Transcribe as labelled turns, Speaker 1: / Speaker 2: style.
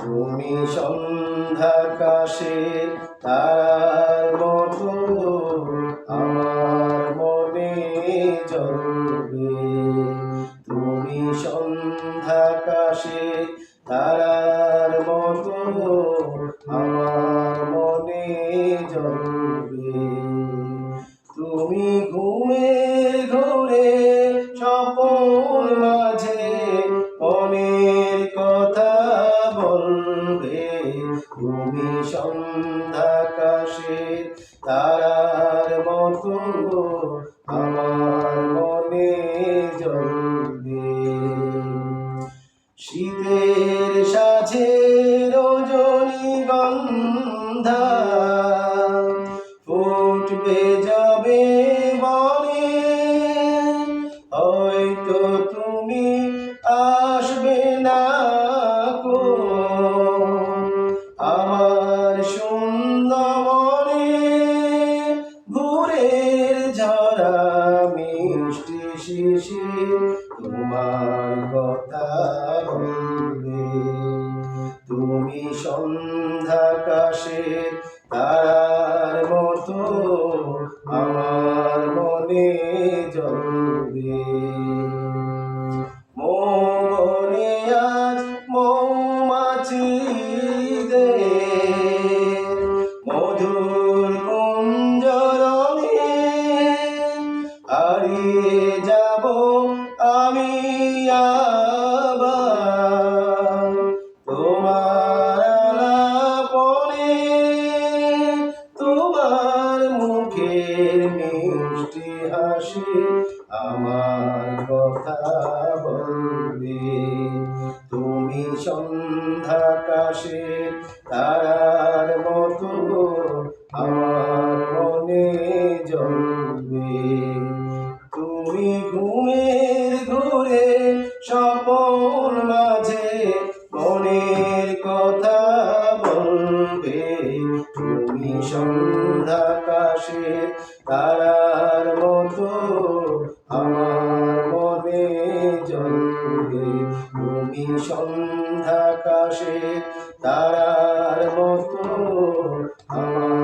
Speaker 1: তুমি সন্ধ্যাকাশে তার মতো আমার মনে জ্বলবে তুমি সন্ধ্যাকাশে তারার মতো আমার মনে জ্বলবে তুমি সন্ধ্যাকাশে তারার মতো আমার মনে জ্বলবে শীতের সাথে রজনী গন্ধা ফুটবে শিশির তোমার কথা বলবে তুমি সন্ধ্যাকাশের তারার মতো আমার মনে জ্বলবে আমার কথা বলবে। তুমি সন্ধ্যাকাশে তারার মতো আমার মনে জ্বলবে তুমি ঘুমের ঘুরে স্বপন মাঝে মনের কথা বলবে। তুমি সন্ধ্যাকাশে তারার মতো আমার মনে জ্বলবে তুমি সন্ধ্যাকাশে তারার মতো আমার